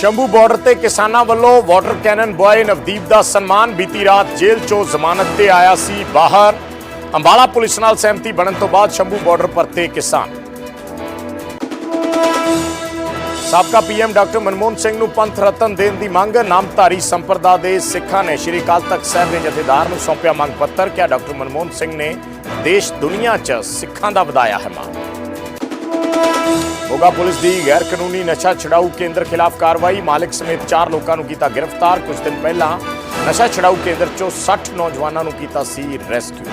Shambhu border ਤੇ ਕਿਸਾਨਾਂ ਵੱਲੋਂ ਵਾਟਰ ਕੈਨਨ ਬੁਆਏ ਨਵਦੀਪ ਦਾ ਸਨਮਾਨ ਬੀਤੀ ਰਾਤ ਜੇਲ੍ਹ ਚੋਂ ਜ਼ਮਾਨਤ ਤੇ ਆਇਆ ਸੀ ਬਾਹਰ। ਅੰਬਾਲਾ ਪੁਲਿਸ ਨਾਲ ਸਹਿਮਤੀ ਬਣਨ ਤੋਂ ਬਾਅਦ ਸ਼ੰਭੂ ਬਾਰਡਰ ਪਰਤੇ ਕਿਸਾਨ। ਸਾਬਕਾ ਪੀਐਮ ਡਾਕਟਰ ਮਨਮੋਹਨ ਸਿੰਘ ਨੂੰ ਪੰਥ ਰਤਨ ਦੇਣ ਦੀ ਮੰਗ, ਨਾਮਧਾਰੀ ਸੰਪਰਦਾ ਦੇ ਸਿੱਖਾਂ ਨੇ ਸ਼੍ਰੀ ਅਕਾਲ ਤਖਤ ਸਾਹਿਬ ਦੇ ਜਥੇਦਾਰ ਨੂੰ ਸੌਂਪਿਆ ਮੰਗ ਪੱਤਰ, ਕਿਹਾ ਡਾਕਟਰ ਮਨਮੋਹਨ ਸਿੰਘ ਨੇ ਦੇਸ਼ ਦੁਨੀਆ 'ਚ ਸਿੱਖਾਂ ਦਾ ਵਧਾਇਆ ਹੈ ਮਾਣ। ਮੋਗਾ ਪੁਲਿਸ ਦੀ ਗੈਰ ਕਾਨੂੰਨੀ ਨਸ਼ਾ ਛਡਾਊ ਕੇਂਦਰ ਖਿਲਾਫ ਕਾਰਵਾਈ। ਮਾਲਕ ਸਮੇਤ 4 ਲੋਕਾਂ ਨੂੰ ਕੀਤਾ ਗ੍ਰਿਫਤਾਰ। ਕੁਝ ਦਿਨ ਪਹਿਲਾਂ ਨਸ਼ਾ ਛਡਾਊ ਕੇਂਦਰ 'ਚੋਂ 60 ਨੌਜਵਾਨਾਂ ਨੂੰ ਕੀਤਾ ਸੀ ਰੈਸਕਿਊ।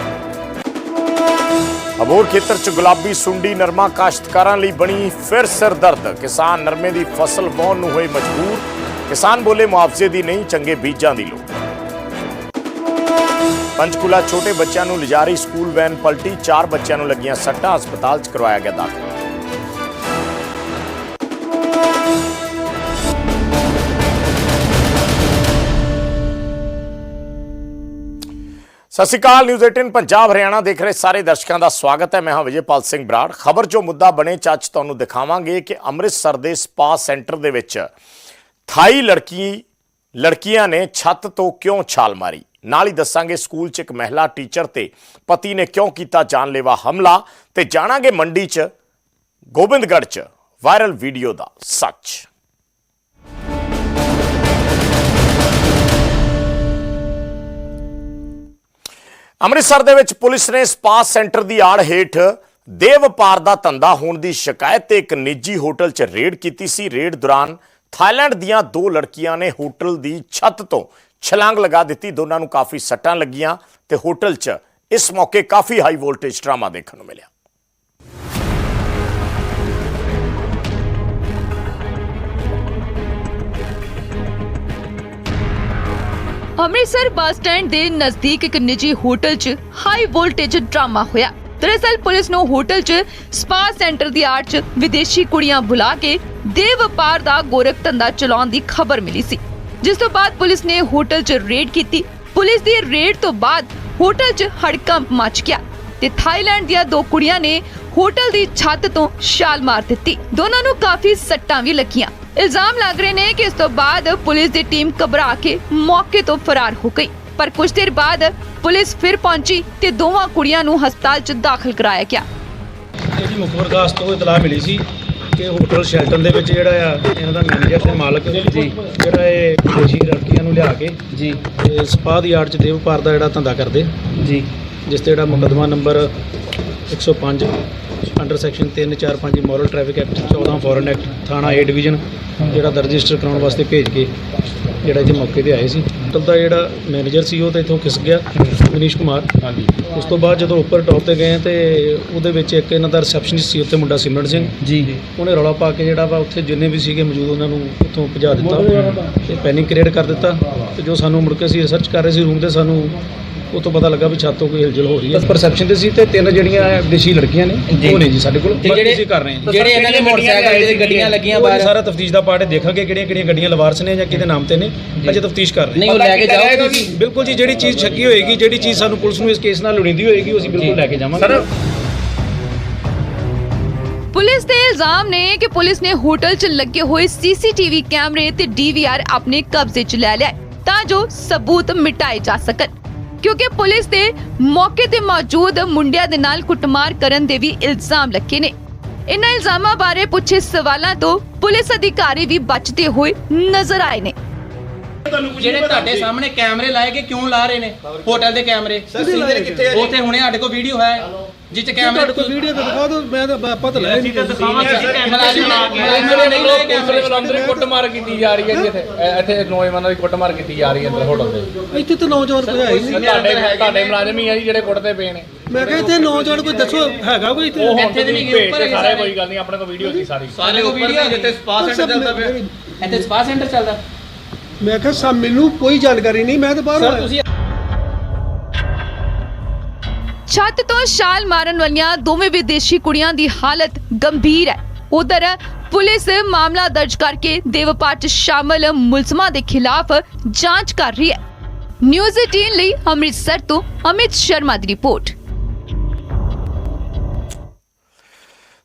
ਅਬੋਰ ਖੇਤਰ 'ਚ ਗੁਲਾਬੀ ਸੁੰਡੀ ਨਰਮਾ ਕਾਸ਼ਤਕਾਰਾਂ ਲਈ ਬਣੀ ਫਿਰ ਸਿਰਦਰਦ ਕਿਸਾਨ ਨਰਮੇ ਦੀ ਫਸਲ ਵਾਹੁਣ ਨੂੰ ਹੋਏ ਮਜਬੂਰ। ਕਿਸਾਨ ਬੋਲੇ ਮੁਆਵਜ਼ੇ ਦੀ ਨਹੀਂ, ਚੰਗੇ ਬੀਜਾਂ ਦੀ ਲੋੜ। ਪੰਚਕੂਲਾ ਛੋਟੇ ਬੱਚਿਆਂ ਨੂੰ ਲਿਜਾ ਰਹੀ ਸਕੂਲ ਵੈਨ ਪਲਟੀ। ਚਾਰ ਬੱਚਿਆਂ ਨੂੰ ਲੱਗੀਆਂ ਸੱਟਾਂ। ਹਸਪਤਾਲ 'ਚ ਕਰਵਾਇਆ ਗਿਆ ਦਾਖਲ। ਸਤਿ ਸ਼੍ਰੀ ਅਕਾਲ, ਨਿਊਜ਼ 18 ਪੰਜਾਬ, ਹਰਿਆਣਾ ਦੇਖ ਰਹੇ ਸਾਰੇ ਦਰਸ਼ਕਾਂ ਦਾ ਸਵਾਗਤ ਹੈ। ਮੈਂ ਹਾਂ ਵਿਜੇਪਾਲ ਸਿੰਘ ਬਰਾੜ। ਖਬਰ 'ਚੋਂ ਮੁੱਦਾ ਬਣੇ ਚੱਚ ਤੁਹਾਨੂੰ ਦਿਖਾਵਾਂਗੇ ਕਿ ਅੰਮ੍ਰਿਤਸਰ ਦੇ ਸਪਾ ਸੈਂਟਰ ਦੇ ਵਿੱਚ ਥਾਈ ਲੜਕੀ, ਲੜਕੀਆਂ ਨੇ ਛੱਤ ਤੋਂ ਕਿਉਂ ਛਾਲ ਮਾਰੀ? ਨਾਲ ਹੀ ਦੱਸਾਂਗੇ ਸਕੂਲ 'ਚ ਇੱਕ ਮਹਿਲਾ ਟੀਚਰ ਤੇ ਪਤੀ ਨੇ ਕਿਉਂ ਕੀਤਾ ਜਾਨਲੇਵਾ ਹਮਲਾ ਤੇ ਜਾਣਾਂਗੇ ਮੰਡੀ 'ਚ, ਗੋਬਿੰਦਗੜ੍ਹ 'ਚ ਵਾਇਰਲ ਵੀਡੀਓ ਦਾ ਸੱਚ। ਅੰਮ੍ਰਿਤਸਰ ਦੇ ਵਿੱਚ ਪੁਲਿਸ ਨੇ ਸਪਾ ਸੈਂਟਰ ਦੀ ਆੜ ਹੇਠ ਦੇ ਵਪਾਰ ਦਾ ਧੰਦਾ ਹੋਣ ਦੀ ਸ਼ਿਕਾਇਤ ਤੇ ਇੱਕ ਨਿੱਜੀ ਹੋਟਲ 'ਚ ਰੇਡ ਕੀਤੀ ਸੀ। ਰੇਡ ਦੌਰਾਨ ਥਾਈਲੈਂਡ ਦੀਆਂ ਦੋ ਲੜਕੀਆਂ ਨੇ ਹੋਟਲ ਦੀ ਛੱਤ ਤੋਂ ਛਲਾਂਗ ਲਗਾ ਦਿੱਤੀ। ਦੋਨਾਂ ਨੂੰ ਕਾਫੀ ਸੱਟਾਂ ਲੱਗੀਆਂ ਤੇ ਹੋਟਲ 'ਚ ਇਸ ਮੌਕੇ ਕਾਫੀ ਹਾਈ ਵੋਲਟੇਜ ਡਰਾਮਾ ਦੇਖਣ ਨੂੰ ਮਿਲਿਆ। ਅੰਮ੍ਰਿਤਸਰ ਬੱਸ ਸਟੈਂਡ ਦੇ ਨਜ਼ਦੀਕ ਇੱਕ ਨਿੱਜੀ ਹੋਟਲ 'ਚ ਹਾਈ ਵੋਲਟੇਜ ਡਰਾਮਾ ਹੋਇਆ। ਦਰਅਸਲ ਪੁਲਿਸ ਨੂੰ ਹੋਟਲ 'ਚ ਸਪਾ ਸੈਂਟਰ ਦੀ ਆੜ 'ਚ ਵਿਦੇਸ਼ੀ ਕੁੜੀਆਂ ਬੁਲਾ ਕੇ ਦੇ ਵਪਾਰ ਦਾ ਗੋਰਖ ਧੰਦਾ ਚਲਾਉਣ ਦੀ ਖਬਰ ਮਿਲੀ ਸੀ। ਜਿਸ ਤੋਂ ਬਾਅਦ ਪੁਲਿਸ ਨੇ ਹੋਟਲ 'ਚ ਰੇਡ ਕੀਤੀ। ਪੁਲਿਸ ਦੀ ਰੇਡ ਤੋਂ ਬਾਅਦ ਹੋਟਲ 'ਚ ਹੜਕੰਪ ਮਚ ਗਿਆ ਤੇ ਥਾਈਲੈਂਡ ਦੀਆਂ ਦੋ ਕੁੜੀਆਂ ਨੇ ਹੋਟਲ ਦੀ ਛੱਤ ਤੋਂ ਛਾਲ ਮਾਰ ਦਿੱਤੀ। ਦੋਨਾਂ ਨੂੰ ਕਾਫੀ ਸੱਟਾਂ ਵੀ ਲੱਗੀਆਂ। ਇਲਜ਼ਾਮ ਲੱਗ ਰਹੇ ਨੇ ਕਿ ਇਸ ਤੋਂ ਬਾਅਦ ਪੁਲਿਸ ਦੀ ਟੀਮ ਘਬਰਾ ਕੇ ਮੌਕੇ ਤੋਂ ਫਰਾਰ ਹੋ ਗਈ। ਪਰ ਕੁਝ ਦੇਰ ਬਾਅਦ ਪੁਲਿਸ ਫਿਰ ਪਹੁੰਚੀ ਤੇ ਦੋਵਾਂ ਕੁੜੀਆਂ ਨੂੰ ਹਸਪਤਾਲ 'ਚ ਦਾਖਲ ਕਰਾਇਆ ਗਿਆ। ਇਹਦੀ ਦਾਸ ਤੋਂ ਇਤਲਾਹ ਮਿਲੀ ਸੀ ਕਿ ਹੋਟਲ ਸ਼ੈਲਟਨ ਦੇ ਵਿੱਚ ਜਿਹੜਾ ਆ ਇਹਨਾਂ ਦਾ ਮੈਨੇਜਰ ਤੇ ਮਾਲਕ ਜੀ। ਜਿਹੜਾ ਇਹ ਵਿਦੇਸ਼ੀ ਲੜਕੀਆਂ ਨੂੰ ਲਿਆ ਕੇ ਜੀ। ਤੇ ਸਪਾ ਦੀ ਆੜ ਚ ਦੇਵ ਵਪਾਰ ਦਾ ਜਿਹੜਾ ਧੰਦਾ ਕਰਦੇ। ਜੀ। ਜਿਸ ਤੇ ਜਿਹੜਾ ਮੁਕੱਦਮਾ number 105 under section 345 moral traffic act 14 foreign act ਥਾਣਾ ਏ ਡਿਵੀਜ਼ਨ ਜਿਹੜਾ ਰਜਿਸਟਰ ਕਰਾਉਣ ਵਾਸਤੇ ਭੇਜ ਕੇ ਜਿਹੜਾ ਇੱਥੇ ਮੌਕੇ ਤੇ ਆਏ ਸੀ। ਹੋਟਲ ਦਾ ਜਿਹੜਾ ਮੈਨੇਜਰ ਸੀ ਉਹ ਤੇ ਇੱਥੋਂ ਖਿਸ ਗਿਆ ਮਨੀਸ਼ ਕੁਮਾਰ। ਹਾਂਜੀ। ਉਸ ਤੋਂ ਬਾਅਦ ਜਦੋਂ ਉੱਪਰ ਟੌਪ ਤੇ ਗਏ ਤੇ ਉਹਦੇ ਵਿੱਚ ਇੱਕ ਇਹਨਾਂ ਦਾ ਰਿਸੈਪਸ਼ਨਿਸਟ ਸੀ ਉੱਥੇ ਮੁੰਡਾ ਸਿਮਰਨ ਸਿੰਘ। ਜੀ। ਉਹਨੇ ਰੌਲਾ ਪਾ ਕੇ ਜਿਹੜਾ ਵਾ ਉੱਥੇ ਜਿੰਨੇ ਵੀ ਸੀਗੇ ਮੌਜੂਦ ਉਹਨਾਂ ਨੂੰ ਉੱਥੋਂ ਭਜਾ ਦਿੱਤਾ ਤੇ ਪੈਨਿਕ ਕ੍ਰੀਏਟ ਕਰ ਦਿੱਤਾ। ਤੇ ਜੋ ਸਾਨੂੰ ਮੁੜ ਕੇ ਅਸੀਂ ਰਿਸਰਚ ਕਰ ਰਹੇ ਸੀ ਰੂਮ ਤੇ ਸਾਨੂੰ ਉਹ ਤੋਂ ਪਤਾ ਲੱਗਾ ਵੀ ਛੱਤ ਕੋਈ ਹਿਲਜੁਲ ਹੋ ਰਹੀ ਹੈ। ਪਰਸੈਪਸ਼ਨ ਤੇ ਸੀ ਤੇ ਤਿੰਨ ਜਿਹੜੀਆਂ ਵਿਦੇਸ਼ੀ ਲੜਕੀਆਂ ਨੇ। ਉਹ ਨੇ ਜੀ ਸਾਡੇ ਕੋਲ। ਜਿਹੜੇ ਅਸੀਂ ਕਰ ਰਹੇ ਹਾਂ। ਜਿਹੜੇ ਇਹਨਾਂ ਦੇ ਮੋਟਰਸਾਈਕਲ ਤੇ ਗੱਡੀਆਂ ਲੱਗੀਆਂ ਬਾਹਰ। ਸਾਰਾ ਤਫਤੀਸ਼ ਦਾ ਪਾਰਟ ਦੇਖਾਂਗੇ ਕਿਹੜੀਆਂ ਕਿਹੜੀਆਂ ਗੱਡੀਆਂ ਲਵਾਰਸ ਨੇ ਜਾਂ ਕਿਹਦੇ ਨਾਮ ਤੇ ਨੇ। ਅਜੇ ਤਫਤੀਸ਼ ਕਰ ਰਹੇ ਨਹੀਂ ਉਹ ਲੈ ਕੇ ਜਾਓਗੇ ਤੁਸੀਂ ਬਿਲਕੁਲ ਜੀ ਜਿਹੜੀ ਚੀਜ਼ ਸ਼ੱਕੀ ਹੋਏਗੀ ਜਿਹੜੀ ਚੀਜ਼ ਸਾਨੂੰ ਪੁਲਿਸ ਨੂੰ ਇਸ ਕੇਸ ਨਾਲ ਲੋੜੀਂਦੀ ਹੋਏਗੀ ਉਹ ਅਸੀਂ ਬਿਲਕੁਲ ਲੈ ਕੇ ਜਾਵਾਂਗੇ। ਪੁਲਿਸ ਦੇ ਇਲਜ਼ਾਮ ਨੇ ਕਿ ਪੁਲਿਸ ਨੇ ਹੋਟਲ 'ਚ ਲੱਗੇ ਹੋਏ ਸੀਸੀਟੀਵੀ ਕੈਮਰੇ ਤੇ ਡੀਵੀਆਰ ਆਪਣੇ ਕਬਜ਼ੇ 'ਚ ਲੈ ਲਿਆ ਤਾਂ ਜੋ ਸਬੂਤ ਮਿਟਾਏ ਜਾ ਸਕਣ। ਕਿਉਂਕਿ ਪੁਲਿਸ ਦੇ ਮੌਕੇ ਤੇ ਮੌਜੂਦ ਮੁੰਡਿਆਂ ਦੇ ਨਾਲ ਕੁੱਟਮਾਰ ਕਰਨ ਦੇ ਵੀ ਇਲਜ਼ਾਮ ਲੱਗੇ ਨੇ। ਇਨ੍ਹਾਂ ਇਲਜ਼ਾਮਾਂ ਬਾਰੇ ਪੁੱਛੇ ਸਵਾਲਾਂ ਤੋਂ ਪੁਲਿਸ ਅਧਿਕਾਰੀ ਵੀ ਬਚਦੇ ਹੋਏ ਨਜ਼ਰ ਆਏ ਨੇ। ਜਿਹੜੇ ਤੁਹਾਡੇ ਸਾਹਮਣੇ ਕੈਮਰੇ ਲਾਏ ਗਏ ਕਿਉਂ ਲਾ ਰਹੇ ਨੇ? ਹੋਟਲ ਦੇ ਕੈਮਰੇ? ਉੱਥੇ ਹੁਣੇ ਸਾਡੇ ਕੋਲ ਵੀਡੀਓ ਹੈ। ਜਿਸ ਚ ਕੈਮਰੇ ਕੋਈ ਵੀਡੀਓ ਤਾਂ ਦਿਖਾ ਦਿਓ ਮੈਂ ਤਾਂ ਪਤਾ ਲੈ ਨਹੀਂ ਨਹੀਂ ਲਾਏ ਕੈਮਰੇ ਅੰਦਰ ਕੁੱਟਮਾਰ ਕੀਤੀ ਜਾ ਰਹੀ ਹੈ ਜੀ ਇੱਥੇ ਇਹ- ਇੱਥੇ ਨੌਜਵਾਨਾਂ ਦੀ ਕੁੱਟਮਾਰ ਕੀਤੀ ਜਾ ਰਹੀ ਹੈ ਅੰਦਰ ਹੋਟਲ ਦੇ ਇੱਥੇ ਤਾਂ ਨੌਜਵਾਨ ਕੋਈ ਹੈ ਹੀ ਨਹੀਂ ਤੁਹਾਡੇ ਤੁਹਾਡੇ ਮੁਲਾਜ਼ਮ ਹੀ ਆ ਜੀ ਜਿਹੜੇ ਕੁੱਟਦੇ ਪਏ ਨੇ। ਮੈਂ ਕਿਹਾ ਇੱਥੇ ਨੌਜਵਾਨ ਕੋਈ ਦੱਸੋ ਹੈਗਾ ਕੋਈ ਇੱਥੇ? ਉਹ ਹੁਣ ਇੱਥੇ ਵੀ ਭੇਜ ਉੱਪਰ ਕੇ ਹੈਗੇ ਸਾਰੇ। ਕੋਈ ਗੱਲ ਨਹੀਂ ਆਪਣੇ ਕੋਲ ਵੀਡੀਓ ਸੀ ਸਾਰੀ। ਸਾਰੇ ਕੋ ਵੀਡੀਓ ਜਿੱਥੇ ਸਪਾ ਸੈਂਟਰ ਚੱਲਦਾ ਪਿਆ। ਇੱਥੇ ਸਪਾ ਸੈਂਟਰ ਚੱਲਦਾ। ਮੈਂ ਕਿਹਾ ਸਾ ਮੈਨੂੰ ਕੋਈ ਜਾਣਕਾਰੀ ਨਹੀਂ ਮੈਂ ਤਾਂ ਬਾਹਰ ਸਰ ਤੁਸੀਂ ਛੱਤ ਤੋਂ ਛਾਲ ਮਾਰਨ ਵਾਲੀਆਂ ਦੋਵੇਂ ਵਿਦੇਸ਼ੀ ਕੁੜੀਆਂ ਦੀ ਹਾਲਤ ਗੰਭੀਰ ਹੈ। ਉਧਰ ਪੁਲਿਸ ਮਾਮਲਾ ਦਰਜ ਕਰਕੇ ਦੇਵਪਾਰ ਸ਼ਾਮਲ ਮੁਲਜ਼ਮਾਂ ਦੇ ਖਿਲਾਫ ਜਾਂਚ ਕਰ ਰਹੀ ਹੈ। ਨਿਊਜ਼ 18 ਲਈ ਅੰਮ੍ਰਿਤਸਰ ਤੋਂ ਅਮਿਤ ਸ਼ਰਮਾ ਦੀ ਰਿਪੋਰਟ।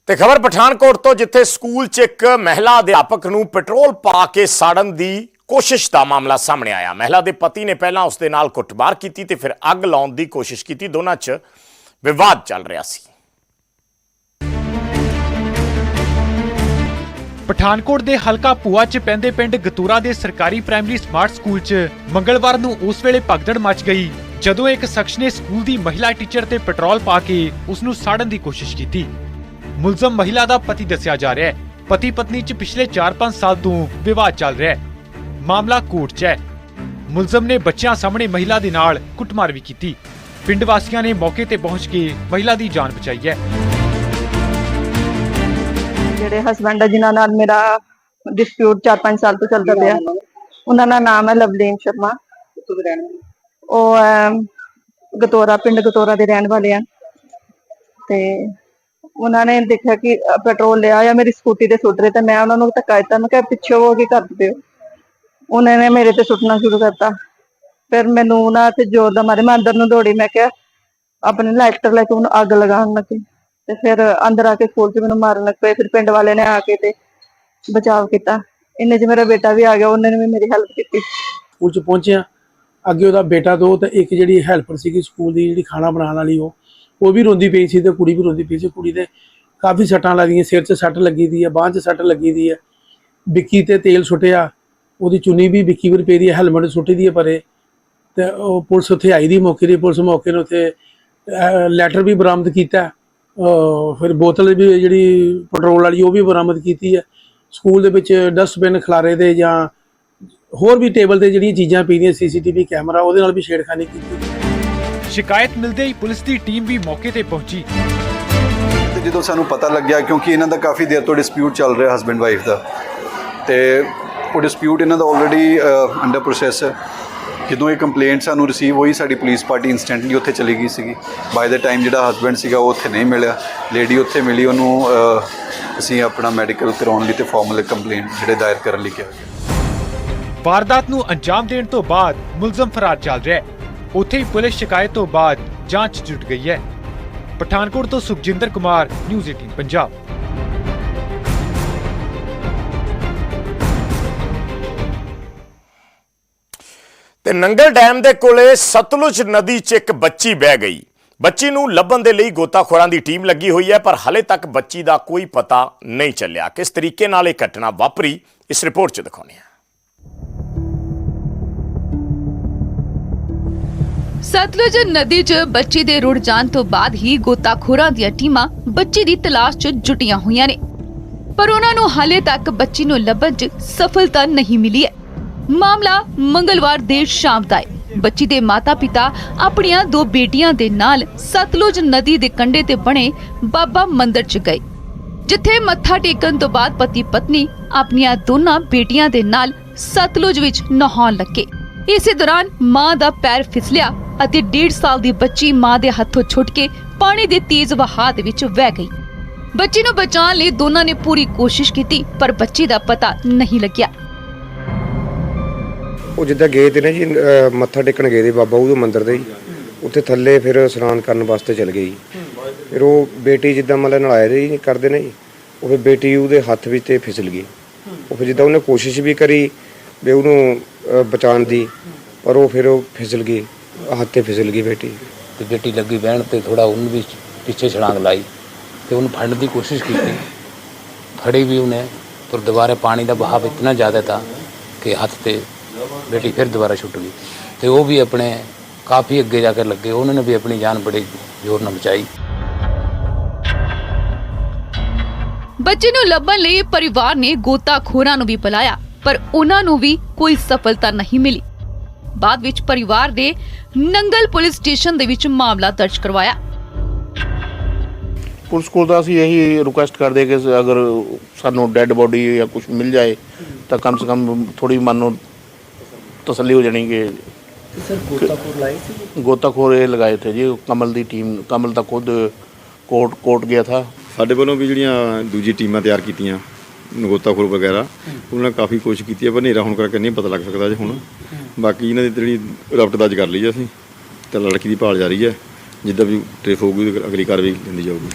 ਤੇ ਖਬਰ ਪਠਾਨਕੋਟ ਤੋਂ ਜਿੱਥੇ ਸਕੂਲ 'ਚ ਇੱਕ ਮਹਿਲਾ ਅਧਿਆਪਕ ਨੂੰ ਪੈਟਰੋਲ ਪਾ ਕੇ ਸਾੜਨ ਦੀ ਕੋਸ਼ਿਸ਼ ਦਾ ਮਾਮਲਾ ਸਾਹਮਣੇ ਆਇਆ। ਮਹਿਲਾ ਦੇ ਪਤੀ ਨੇ ਪਹਿਲਾਂ ਉਸ ਦੇ ਨਾਲ ਕੁੱਟਮਾਰ ਕੀਤੀ ਤੇ ਫਿਰ ਅੱਗ ਲਾਉਣ ਦੀ ਕੋਸ਼ਿਸ਼ ਕੀਤੀ। ਦੋਨਾਂ 'ਚ ਵਿਵਾਦ ਚੱਲ ਰਿਹਾ ਸੀ। ਪਠਾਨਕੋਟ ਦੇ ਹਲਕਾ ਭੂਆ ਚ ਪੈਂਦੇ ਪਿੰਡ ਗਤੂਰਾ ਦੇ ਸਰਕਾਰੀ ਪ੍ਰਾਇਮਰੀ ਸਮਾਰਟ ਸਕੂਲ ਚ ਮੰਗਲਵਾਰ ਨੂੰ ਉਸ ਵੇਲੇ ਭਗਦੜ ਮਚ ਗਈ। ਜਦੋਂ ਇੱਕ ਸ਼ਖਸ ਨੇ ਸਕੂਲ ਦੀ ਮਹਿਲਾ ਟੀਚਰ ਤੇ ਪੈਟਰੋਲ ਪਾ ਕੇ ਉਸ ਨੂੰ ਸਾੜਨ ਦੀ ਕੋਸ਼ਿਸ਼ ਕੀਤੀ। ਮੁਲਜ਼ਮ ਮਹਿਲਾ ਦਾ ਪਤੀ ਦੱਸਿਆ ਜਾ ਰਿਹਾ ਹੈ। ਪਤੀ ਪਤਨੀ ਚ ਪਿਛਲੇ 4-5 ਸਾਲ ਤੋਂ ਵਿਵਾਦ ਚੱਲ ਰਿਹਾ ਹੈ। ਮਾਮਲਾ ਕੋਰਟ 'ਚ ਹੈ। ਮੁਲਜ਼ਮ ਨੇ ਬੱਚਿਆਂ ਸਾਹਮਣੇ ਮਹਿਲਾ ਦੇ ਨਾਲ ਕੁੱਟਮਾਰ ਵੀ ਕੀਤੀ। ਪਿੰਡ ਵਾਸੀਆਂ ਨੇ ਮੌਕੇ ਤੇ ਪਹੁੰਚ ਕੇ ਮਹਿਲਾ ਦੀ ਜਾਨ ਬਚਾਈ ਹੈ। ਜਿਹੜੇ ਹਸਬੰਡ ਆ, ਜਿਨ੍ਹਾਂ ਨਾਲ ਮੇਰਾ ਡਿਸਪਿਊਟ 4-5 ਸਾਲ ਤੋਂ ਚੱਲਦਾ ਪਿਆ। ਉਹਨਾਂ ਦਾ ਨਾਮ ਹੈ ਲਵਲੀਨ ਸ਼ਰਮਾ। ਉਹ ਗਤੋਰਾ, ਪਿੰਡ ਗਤੋਰਾ ਦੇ ਰਹਿਣ ਵਾਲੇ ਆ। ਤੇ ਉਹਨਾਂ ਨੇ ਦੇਖਿਆ ਕਿ ਪੈਟਰੋਲ ਲਿਆ ਜਾਂ ਮੇਰੀ ਸਕੂਟੀ ਤੇ ਸੁੱਟ ਰਹੇ ਤੇ ਮੈਂ ਉਹਨਾਂ ਨੂੰ ਧੱਕਾ ਦਿੱਤਾ। ਮੈਂ ਕਿਹਾ ਪਿੱਛੇ ਹੋ ਕੇ ਕਰ ਦਿਓ ਉਹਨਾਂ ਨੇ ਮੇਰੇ ਤੇ ਸੁੱਟਣਾ ਸ਼ੁਰੂ ਕਰਤਾ। ਫਿਰ ਮੈਨੂੰ ਉਹਨਾਂ ਤੇ ਜ਼ੋਰ ਦਾ ਮਾਰੇ ਮੈਂ ਅੰਦਰ ਨੂੰ ਦੌੜੀ, ਮੈਂ ਕਿਹਾ, ਆਪਣੇ ਲਾਈਟਰ ਲੈ ਕੇ ਉਹਨੂੰ ਅੱਗ ਲਗਾਉਣ ਲੱਗੀ। ਤੇ ਫਿਰ ਅੰਦਰ ਆ ਕੇ ਸਕੂਲ 'ਚ ਮੈਨੂੰ ਮਾਰਨ ਲੱਗ ਪਏ। ਫਿਰ ਪਿੰਡ ਵਾਲੇ ਨੇ ਆ ਕੇ ਤੇ ਬਚਾਅ ਕੀਤਾ। ਇੰਨੇ 'ਚ ਮੇਰਾ ਬੇਟਾ ਵੀ ਆ ਗਿਆ। ਉਹਨੇ ਵੀ ਮੇਰੀ ਹੈਲਪ ਕੀਤੀ। ਸਕੂਲ ਚ ਪਹੁੰਚਿਆ। ਅੱਗੇ ਉਹਦਾ ਬੇਟਾ ਦੋ ਤੇ ਇੱਕ ਜਿਹੜੀ ਹੈਲਪਰ ਸੀਗੀ ਸਕੂਲ ਦੀ, ਜਿਹੜੀ ਖਾਣਾ ਬਣਾਉਣ ਵਾਲੀ ਉਹ ਉਹ ਵੀ ਰੋਂਦੀ ਪਈ ਸੀ ਤੇ ਕੁੜੀ ਵੀ ਰੋਂਦੀ ਪਈ ਸੀ। ਕੁੜੀ ਦੇ ਕਾਫੀ ਸੱਟਾਂ ਲੱਗੀਆਂ। ਸਿਰ 'ਚ ਸੱਟ ਲੱਗੀ ਦੀ ਹੈ ਬਾਂਹ 'ਚ ਸੱਟ ਲੱਗੀ ਦੀ ਹੈ ਵਿੱਕੀ ਤੇ ਤੇਲ ਸੁੱਟਿਆ। ਉਹਦੀ ਚੁੰਨੀ ਵੀ ਵਿੱਕੀ ਵੀ ਪਈ ਦੀ ਹੈ ਹੈਲਮਟ ਸੁੱਟੀ ਦੀ ਹੈ ਪਰੇ। ਤੇ ਉਹ ਪੁਲਿਸ ਉੱਥੇ ਆਈ ਦੀ ਮੌਕੇ ਦੀ ਪੁਲਿਸ ਮੌਕੇ ਨੂੰ ਉੱਥੇ ਲੈਟਰ ਵੀ ਬਰਾਮਦ ਕੀਤਾ। ਫਿਰ ਬੋਤਲ ਵੀ ਜਿਹੜੀ ਪੈਟਰੋਲ ਵਾਲੀ ਉਹ ਵੀ ਬਰਾਮਦ ਕੀਤੀ ਹੈ। ਸਕੂਲ ਦੇ ਵਿੱਚ ਡਸਟਬਿਨ ਖਲਾਰੇ ਦੇ ਜਾਂ ਹੋਰ ਵੀ ਟੇਬਲ ਤੇ ਜਿਹੜੀਆਂ ਚੀਜ਼ਾਂ ਪਈਆਂ ਸੀਸੀਟੀਵੀ ਕੈਮਰਾ ਉਹਦੇ ਨਾਲ ਵੀ ਛੇੜਖਾਨੀ ਕੀਤੀ। ਸ਼ਿਕਾਇਤ ਮਿਲਦੇ ਹੀ ਪੁਲਿਸ ਦੀ ਟੀਮ ਵੀ ਮੌਕੇ ਤੇ ਪਹੁੰਚੀ। ਜਦੋਂ ਸਾਨੂੰ ਪਤਾ ਲੱਗਿਆ ਕਿਉਂਕਿ ਇਹਨਾਂ ਦਾ ਕਾਫੀ ਦੇਰ ਤੋਂ ਡਿਸਪਿਊਟ ਚੱਲ ਰਿਹਾ ਹਸਬੈਂਡ ਵਾਈਫ ਦਾ ਤੇ ਉਹ ਡਿਸਪਿਊਟ ਇਹਨਾਂ ਦਾ ਆਲਰੇਡੀ ਅੰਡਰ ਪ੍ਰੋਸੈਸ ਹੈ। ਜਦੋਂ ਇਹ ਕੰਪਲੇਂਟ ਸਾਨੂੰ ਰਿਸੀਵ ਹੋਈ, ਸਾਡੀ ਪੁਲਿਸ ਪਾਰਟੀ ਇਨਸਟੈਂਟਲੀ ਉੱਥੇ ਚਲੀ ਗਈ ਸੀਗੀ। ਬਾਈ ਦਾ ਟਾਈਮ ਜਿਹੜਾ ਹਸਬੈਂਡ ਸੀਗਾ, ਉਹ ਉੱਥੇ ਨਹੀਂ ਮਿਲਿਆ। ਲੇਡੀ ਉੱਥੇ ਮਿਲੀ, ਉਹਨੂੰ ਅਸੀਂ ਆਪਣਾ ਮੈਡੀਕਲ ਕਰਾਉਣ ਲਈ ਤੇ ਫਾਰਮਲ ਕੰਪਲੇਂਟ ਜਿਹੜੇ ਦਾਇਰ ਕਰਨ ਲਈ ਕਿਹਾ ਗਿਆ। ਵਾਰਦਾਤ ਨੂੰ ਅੰਜਾਮ ਦੇਣ ਤੋਂ ਬਾਅਦ ਮੁਲਜ਼ਮ ਫਰਾਰ ਚੱਲ ਰਿਹਾ ਹੈ। ਉੱਥੇ ਹੀ ਪੁਲਿਸ ਸ਼ਿਕਾਇਤ ਤੋਂ ਬਾਅਦ ਜਾਂਚ 'ਚ ਜੁਟ ਗਈ ਹੈ। ਪਠਾਨਕੋਟ ਤੋਂ ਸੁਖਜਿੰਦਰ ਕੁਮਾਰ ਨਿਊਜ਼ 18 ਪੰਜਾਬ। ਤੇ ਨੰਗਲ ਡੈਮ ਦੇ ਕੋਲੇ ਸਤਲੁਜ ਨਦੀ 'ਚ ਇੱਕ ਬੱਚੀ ਬਹਿ ਗਈ। ਬੱਚੀ ਨੂੰ ਲੱਭਣ ਦੇ ਲਈ ਗੋਤਾਖੋਰਾਂ ਦੀ ਟੀਮ ਲੱਗੀ ਹੋਈ ਹੈ, ਪਰ ਹਲੇ ਤੱਕ ਬੱਚੀ ਦਾ ਕੋਈ ਪਤਾ ਨਹੀਂ ਚੱਲਿਆ। ਕਿਸ ਤਰੀਕੇ ਨਾਲ ਇਹ ਘਟਨਾ ਵਾਪਰੀ, ਇਸ ਰਿਪੋਰਟ 'ਚ ਦਿਖਾਉਂਦੇ ਹਾਂ। ਸਤਲੁਜ ਨਦੀ 'ਚ ਬੱਚੀ ਦੇ ਰੁੜ ਜਾਣ ਤੋਂ ਬਾਅਦ ਹੀ ਗੋਤਾਖੋਰਾਂ ਦੀਆਂ ਟੀਮਾਂ ਬੱਚੀ ਦੀ ਤਲਾਸ਼ 'ਚ ਜੁਟੀਆਂ ਹੋਈਆਂ ਨੇ। ਪਰ ਉਹਨਾਂ ਨੂੰ ਹਾਲੇ ਤੱਕ ਬੱਚੀ ਨੂੰ ਲੱਭਣ 'ਚ ਸਫਲਤਾ ਨਹੀਂ ਮਿਲੀ ਹੈ। ਮਾਮਲਾ ਮੰਗਲਵਾਰ ਦੇਰ ਸ਼ਾਮ ਦਾ ਹੈ। ਬੱਚੀ ਦੇ ਮਾਤਾ-ਪਿਤਾ ਆਪਣੀਆਂ ਦੋ ਬੇਟੀਆਂ ਦੇ ਨਾਲ ਸਤਲੁਜ ਨਦੀ ਦੇ ਕੰਢੇ ਤੇ ਬਣੇ ਬਾਬਾ ਮੰਦਿਰ 'ਚ ਗਏ, ਜਿੱਥੇ ਮੱਥਾ ਟੇਕਣ ਤੋਂ ਬਾਅਦ ਪਤੀ ਪਤਨੀ ਆਪਣੀਆਂ ਦੋਨਾਂ ਬੇਟੀਆਂ ਦੇ ਨਾਲ ਸਤਲੁਜ ਵਿੱਚ ਨਹਾਉਣ ਲੱਗੇ। ਇਸੇ ਦੌਰਾਨ ਮਾਂ ਦਾ ਪੈਰ ਫਿਸਲਿਆ ਅਤੇ 1.5 ਸਾਲ ਦੀ ਬੱਚੀ ਮਾਂ ਦੇ ਹੱਥੋਂ ਛੁੱਟ ਕੇ ਪਾਣੀ ਦੇ ਤੇਜ਼ ਵਹਾਅ ਦੇ ਵਿੱਚ ਵਹਿ ਗਈ। ਬੱਚੀ ਨੂੰ ਬਚਾਉਣ ਲਈ ਦੋਨਾਂ ਨੇ ਪੂਰੀ ਕੋਸ਼ਿਸ਼ ਕੀਤੀ, ਪਰ ਬੱਚੀ ਦਾ ਪਤਾ ਨਹੀਂ ਲੱਗਿਆ। ਉਹ ਜਿੱਦਾਂ ਗਏ ਤੇ ਨੇ ਜੀ, ਅਹ ਮੱਥਾ ਟੇਕਣ ਗਏ ਦੇ ਬਾਬਾ ਉਹਦੇ ਮੰਦਿਰ ਦੇ ਜੀ ਉੱਥੇ ਥੱਲੇ ਫਿਰ ਇਸ਼ਨਾਨ ਕਰਨ ਵਾਸਤੇ ਚਲ ਗਏ ਜੀ। ਫਿਰ ਉਹ ਬੇਟੀ ਜਿੱਦਾਂ ਮਤਲਬ ਨਲਾਏ ਦੇ ਜੀ ਕਰਦੇ ਨੇ ਜੀ, ਉਹ ਫਿਰ ਬੇਟੀ ਉਹਦੇ ਹੱਥ ਵਿੱਚ ਤੇ ਫਿਸਲ ਗਈ। ਉਹ ਫਿਰ ਜਿੱਦਾਂ ਉਹਨੇ ਕੋਸ਼ਿਸ਼ ਵੀ ਕਰੀ ਵੀ ਉਹਨੂੰ, ਅਹ ਬਚਾਉਣ ਦੀ, ਪਰ ਉਹ ਫਿਰ ਉਹ ਫਿਸਲ ਗਈ, ਹੱਥ ਤੇ ਫਿਸਲ ਗਈ ਬੇਟੀ। ਤੇ ਬੇਟੀ ਲੱਗੀ ਬਹਿਣ ਤੇ ਥੋੜਾ ਉਹਨੂੰ ਵੀ ਪਿੱਛੇ ਛਲਾਂਗ ਲਾਈ ਤੇ ਉਹਨੂੰ ਫੜਨ ਦੀ ਕੋਸ਼ਿਸ਼ ਕੀਤੀ। ਫੜੀ ਵੀ ਉਹਨੇ, ਪਰ ਦੁਬਾਰਾ ਪਾਣੀ ਦਾ ਬਹਾਵ ਇਤਨਾ ਜ਼ਿਆਦਾ था ਕਿ ਹੱਥ ਤੇ ਬੇਟੀ ਫਿਰ ਦੁਬਾਰਾ ਛੁੱਟ ਗਈ ਤੇ ਉਹ ਵੀ ਆਪਣੇ ਕਾਫੀ ਅੱਗੇ ਜਾ ਕੇ ਲੱਗੇ। ਉਹਨਾਂ ਨੇ ਵੀ ਆਪਣੀ ਜਾਨ ਬੜੇ ਜ਼ੋਰ ਨਾਲ ਬਚਾਈ। ਬੱਚੇ ਨੂੰ ਲੱਭਣ ਲਈ ਪਰਿਵਾਰ ਨੇ ਗੋਤਾਖੋਰਾਂ ਨੂੰ ਵੀ ਬੁਲਾਇਆ ਪਰ ਉਹਨਾਂ ਨੂੰ ਵੀ ਕੋਈ ਸਫਲਤਾ ਨਹੀਂ ਮਿਲੀ। ਬਾਅਦ ਵਿੱਚ ਪਰਿਵਾਰ ਦੇ ਨੰਗਲ ਪੁਲਿਸ ਸਟੇਸ਼ਨ ਦੇ ਵਿੱਚ ਮਾਮਲਾ ਦਰਜ ਕਰਵਾਇਆ। ਪੁਲਿਸ ਕੋਲ ਤਾਂ ਅਸੀਂ ਇਹੀ ਰਿਕੁਐਸਟ ਕਰਦੇ ਕਿ ਅਗਰ ਸਾਨੂੰ ਡੈੱਡ ਬੋਡੀ ਜਾਂ ਕੁਝ ਮਿਲ ਜਾਏ ਤਾਂ ਕਮ ਸੇ ਕਮ ਥੋੜੀ ਮਨ ਨੂੰ ਤਸੱਲੀ ਹੋ ਜਾਣੀ ਕਿ ਸਰ ਗੋਤਾਪੁਰ ਲਾਏ ਸੀ ਗੋਤਾਖੋਰ ਇਹ ਲਗਾਏ ਥੇ ਜੀ ਕਮਲ ਦੀ ਟੀਮ ਕਮਲ ਤਾਂ ਖੁਦ ਕੋਰਟ ਕੋਰਟ ਗਿਆ ਥਾ। ਸਾਡੇ ਵੱਲੋਂ ਵੀ ਜਿਹੜੀਆਂ ਦੂਜੀ ਟੀਮਾਂ ਤਿਆਰ ਕੀਤੀਆਂ ਨਗੋਤਾਖੋਰ ਵਗੈਰਾ ਉਹਨਾਂ ਨੇ ਕਾਫੀ ਕੋਸ਼ਿਸ਼ ਕੀਤੀ ਹੈ ਪਰ ਹਨੇਰਾ ਹੋਣ ਕਰਕੇ ਨਹੀਂ ਪਤਾ ਲੱਗ ਸਕਦਾ ਜੀ ਹੁਣ। ਬਾਕੀ ਇਹਨਾਂ ਦੀ ਜਿਹੜੀ ਰਫਟ ਦਰਜ ਕਰ ਲਈ ਅਸੀਂ ਤੇ ਲੜਕੀ ਦੀ ਭਾਲ ਜਾਰੀ ਹੈ ਜਿੱਦਾਂ ਵੀ ਟ੍ਰੇਸ ਹੋਊਗੀ ਅਗਲੀ ਕਾਰਵਾਈ ਲੈਂਦੀ ਜਾਊਗੀ।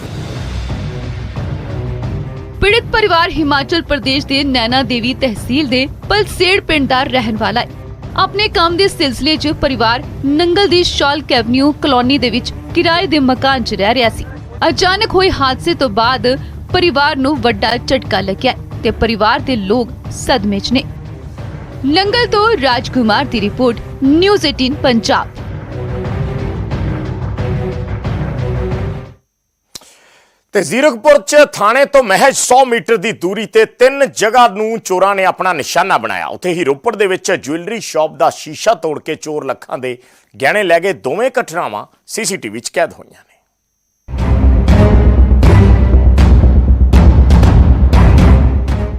ਪੀੜਿਤ ਪਰਿਵਾਰ ਹਿਮਾਚਲ ਪ੍ਰਦੇਸ਼ ਦੇ ਨੈਣਾ ਦੇਵੀ ਤਹਿਸੀਲ ਦੇ ਪਲਸੇੜ ਪਿੰਡ ਦਾ ਰਹਿਣ ਵਾਲਾ ਹੈ। ਆਪਣੇ ਕੰਮ ਦੇ ਸਿਲਸਿਲੇ 'ਚ ਪਰਿਵਾਰ ਨੰਗਲ ਦੀ ਸ਼ਾਲਕ ਐਵਨਿਊ ਕਲੋਨੀ ਦੇ ਵਿੱਚ ਕਿਰਾਏ ਦੇ ਮਕਾਨ 'ਚ ਰਹਿ ਰਿਹਾ ਸੀ। ਅਚਾਨਕ ਹੋਏ ਹਾਦਸੇ ਤੋਂ ਬਾਅਦ ਪਰਿਵਾਰ ਨੂੰ ਵੱਡਾ ਝਟਕਾ ਲੱਗਿਆ ਤੇ ਪਰਿਵਾਰ ਦੇ ਲੋਕ ਸਦਮੇ 'ਚ ਨੇ। ਨੰਗਲ ਤੋਂ ਰਾਜਕੁਮਾਰ ਦੀ ਰਿਪੋਰਟ, ਨਿਊਜ਼ 18 ਪੰਜਾਬ। ਤੇ ਜ਼ੀਰਕਪੁਰ ਚ ਥਾਣੇ ਤੋਂ ਮਹਿਜ 100 ਮੀਟਰ ਦੀ ਦੂਰੀ ਤੇ ਤਿੰਨ ਜਗ੍ਹਾ ਨੂੰ ਚੋਰਾਂ ਨੇ ਆਪਣਾ ਨਿਸ਼ਾਨਾ ਬਣਾਇਆ। ਉੱਥੇ ਹੀ ਰੋਪੜ ਦੇ ਵਿੱਚ ਜੁਐਲਰੀ ਸ਼ਾਪ ਦਾ ਸ਼ੀਸ਼ਾ ਤੋੜ ਕੇ ਚੋਰ ਲੱਖਾਂ ਦੇ ਗਹਿਣੇ ਲੈ ਗਏ। ਦੋਵੇਂ ਘਟਨਾਵਾਂ ਸੀਸੀਟੀਵੀ 'ਚ ਕੈਦ ਹੋਈਆਂ ਨੇ।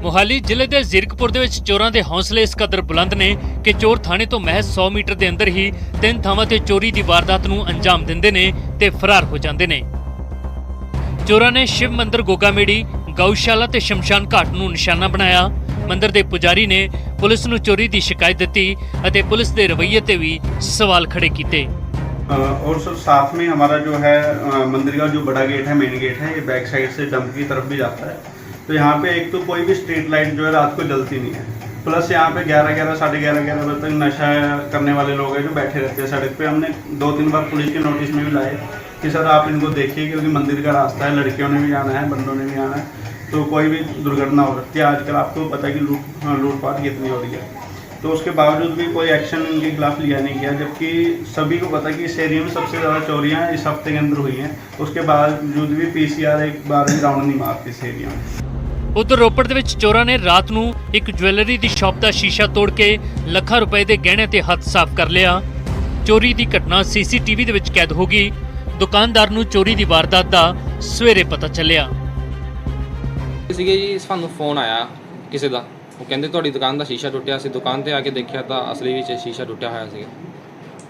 ਮੁਹਾਲੀ ਜ਼ਿਲ੍ਹੇ ਦੇ ਜ਼ਿਰਕਪੁਰ ਦੇ ਵਿੱਚ ਚੋਰਾਂ ਦੇ ਹੌਸਲੇ ਇਸ ਕਦਰ ਬੁਲੰਦ ਨੇ ਕਿ ਚੋਰ ਥਾਣੇ ਤੋਂ ਮਹਿਜ਼ 100 ਮੀਟਰ ਦੇ ਅੰਦਰ ਹੀ ਤਿੰਨ ਥਾਵਾਂ ਤੇ ਚੋਰੀ ਦੀ ਵਾਰਦਾਤ ਨੂੰ ਅੰਜਾਮ ਦਿੰਦੇ ਨੇ ਤੇ ਫਰਾਰ ਹੋ ਜਾਂਦੇ ਨੇ। ਚੋਰਾਂ ਨੇ ਸ਼ਿਵ ਮੰਦਿਰ ਗੋਗਾਮੇੜੀ ਗਊਸ਼ਾਲਾ ਤੇ ਸ਼ਮਸ਼ਾਨ ਘਾਟ ਨੂੰ ਨਿਸ਼ਾਨਾ ਬਣਾਇਆ ਮੰਦਿਰ ਦੇ ਪੁਜਾਰੀ ਨੇ ਪੁਲਿਸ ਨੂੰ ਚੋਰੀ ਦੀ ਸ਼ਿਕਾਇਤ ਦਿੱਤੀ ਅਤੇ ਪੁਲਿਸ ਦੇ ਰਵੱਈਏ ਤੇ ਵੀ ਸਵਾਲ ਖੜੇ ਕੀਤੇ और सर साथ में हमारा जो है अ, मंदिर का जो बड़ा गेट है मेन गेट है ये बैक साइड से डंप की तरफ भी जाता है तो यहाँ पे एक तो कोई भी स्ट्रीट लाइट जो है रात को जलती नहीं है प्लस यहाँ पे ग्यारह ग्यारह साढ़े ग्यारह ग्यारह बजे तक नशा करने वाले लोग हैं जो बैठे रहते हैं सड़क पे हमने दो तीन बार पुलिस के नोटिस में भी लाए कि सर आप इनको देखिए क्योंकि मंदिर का रास्ता है लड़कियों ने भी आना है बंदों ने भी आना है तो कोई भी दुर्घटना हो सकती है आजकल आपको पता है कि लूट हाँ, लूटपाट कितनी हो रही है तो उसके बावजूद भी कोई एक्शन इनके खिलाफ लिया नहीं गया जबकि सभी को पता है कि इस एरिया में सबसे ज़्यादा चोरियां इस हफ्ते के अंदर हुई हैं उसके बावजूद भी पीसीआर एक बार भी राउंड नहीं मारती इस एरिया में ਉਧਰ ਰੋਪੜ ਦੇ ਵਿੱਚ ਚੋਰਾਂ ਨੇ ਰਾਤ ਨੂੰ ਇੱਕ ਜੁਐਲਰੀ ਦੀ ਸ਼ਾਪ ਦਾ ਸ਼ੀਸ਼ਾ ਤੋੜ ਕੇ ਲੱਖਾਂ ਰੁਪਏ ਦੇ ਗਹਿਣੇ ਤੇ ਹੱਥ ਸਾਫ਼ ਕਰ ਲਿਆ ਚੋਰੀ ਦੀ ਘਟਨਾ ਸੀਸੀਟੀਵੀ ਦੇ ਵਿੱਚ ਕੈਦ ਹੋ ਗਈ ਦੁਕਾਨਦਾਰ ਨੂੰ ਚੋਰੀ ਦੀ ਵਾਰਦਾਤ ਦਾ ਸਵੇਰੇ ਪਤਾ ਚੱਲਿਆ। ਸੀਗੇ ਜੀ ਸਾਨੂੰ ਫੋਨ ਆਇਆ ਕਿਸੇ ਦਾ। ਉਹ ਕਹਿੰਦੇ ਤੁਹਾਡੀ ਦੁਕਾਨ ਦਾ ਸ਼ੀਸ਼ਾ ਟੁੱਟਿਆ ਸੀ ਦੁਕਾਨ ਤੇ ਆ ਕੇ ਦੇਖਿਆ ਤਾਂ ਅਸਲੀ ਵਿੱਚ ਸ਼ੀਸ਼ਾ ਟੁੱਟਿਆ ਹੋਇਆ ਸੀ